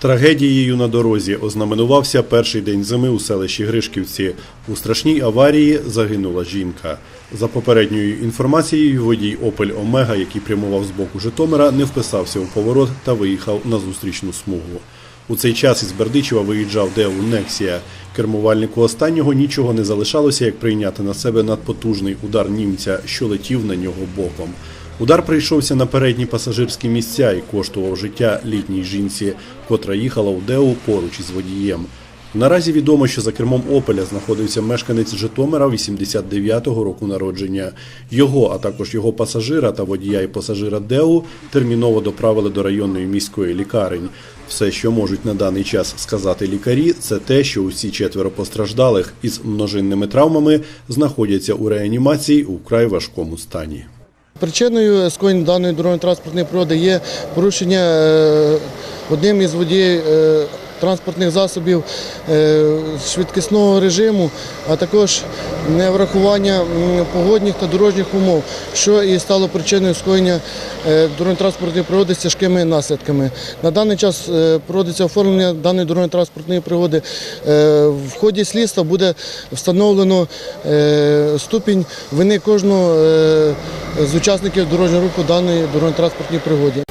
Трагедією на дорозі ознаменувався перший день зими у селищі Гришківці. У страшній аварії загинула жінка. За попередньою інформацією, водій Опель Омега, який прямував з боку Житомира, не вписався у поворот та виїхав на зустрічну смугу. У цей час із Бердичева виїжджав Деу Нексія. Кермувальнику останнього нічого не залишалося, як прийняти на себе надпотужний удар німця, що летів на нього боком. Удар прийшовся на передні пасажирські місця і коштував життя літній жінці, котра їхала у Деу поруч із водієм. Наразі відомо, що за кермом Опеля знаходився мешканець Житомира 89-го року народження. Його, а також його пасажира та водія і пасажира Деу терміново доправили до районної міської лікарень. Все, що можуть на даний час сказати лікарі, це те, що усі четверо постраждалих із множинними травмами знаходяться у реанімації у вкрай важкому стані. Причиною скоєння даної дорожньо-транспортної пригоди є порушення е, одним із водіїв е, транспортних засобів е, швидкісного режиму, а також неврахування погодних та дорожніх умов, що і стало причиною скоєння е, дорожньо-транспортної пригоди з тяжкими наслідками. На даний час е, проводиться оформлення даної дорожньо-транспортної пригоди. В ході слідства буде встановлено ступінь вини кожного з учасників дорожнього руху даної дорожньо-транспортній пригоді.